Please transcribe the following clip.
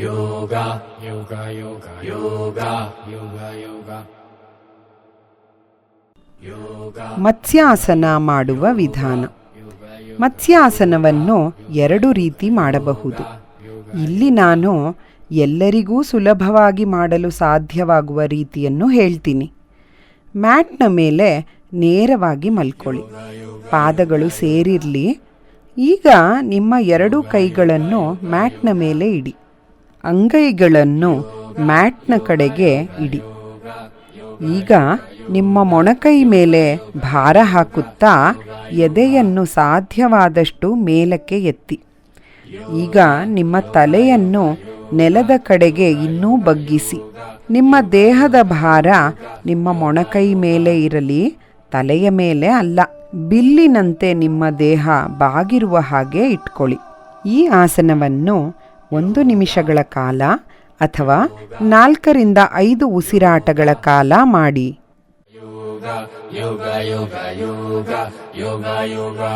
yoga, yoga, yoga, yoga, yoga, yoga. Yoga, ಮತ್ಸ್ಯಾಸನ ಮಾಡುವ ವಿಧಾನ. ಮತ್ಸ್ಯಾಸನವನ್ನು ಎರಡು ರೀತಿ ಮಾಡಬಹುದು. ಇಲ್ಲಿ ನಾನು ಎಲ್ಲರಿಗೂ ಸುಲಭವಾಗಿ ಮಾಡಲು ಸಾಧ್ಯವಾಗುವ ರೀತಿಯನ್ನು ಹೇಳ್ತೀನಿ. ಮ್ಯಾಟ್ನ ಮೇಲೆ ನೇರವಾಗಿ ಮಲ್ಕೊಳ್ಳಿ. ಪಾದಗಳು ಸೇರಿರಲಿ. ಈಗ ನಿಮ್ಮ ಎರಡೂ ಕೈಗಳನ್ನು ಮ್ಯಾಟ್ನ ಮೇಲೆ ಇಡಿ. ಅಂಗೈಗಳನ್ನು ಮ್ಯಾಟ್ನ ಕಡೆಗೆ ಇಡಿ. ಈಗ ನಿಮ್ಮ ಮೊಣಕೈ ಮೇಲೆ ಭಾರ ಹಾಕುತ್ತಾ ಎದೆಯನ್ನು ಸಾಧ್ಯವಾದಷ್ಟು ಮೇಲಕ್ಕೆ ಎತ್ತಿ. ಈಗ ನಿಮ್ಮ ತಲೆಯನ್ನು ನೆಲದ ಕಡೆಗೆ ಇನ್ನೂ ಬಗ್ಗಿಸಿ. ನಿಮ್ಮ ದೇಹದ ಭಾರ ನಿಮ್ಮ ಮೊಣಕೈ ಮೇಲೆ ಇರಲಿ, ತಲೆಯ ಮೇಲೆ ಅಲ್ಲ, ಬಿಲ್ಲಿನಂತೆ ನಿಮ್ಮ ದೇಹ ಬಾಗಿರುವ ಹಾಗೆ ಇಟ್ಕೊಳ್ಳಿ. ಈ ಆಸನವನ್ನು ಒಂದು ನಿಮಿಷಗಳ ಕಾಲ ಅಥವಾ ನಾಲ್ಕರಿಂದ ಐದು ಉಸಿರಾಟಗಳ ಕಾಲ ಮಾಡಿ ಯೋಗ ಯೋಗ ಯೋಗ ಯೋಗ ಯೋಗ yoga.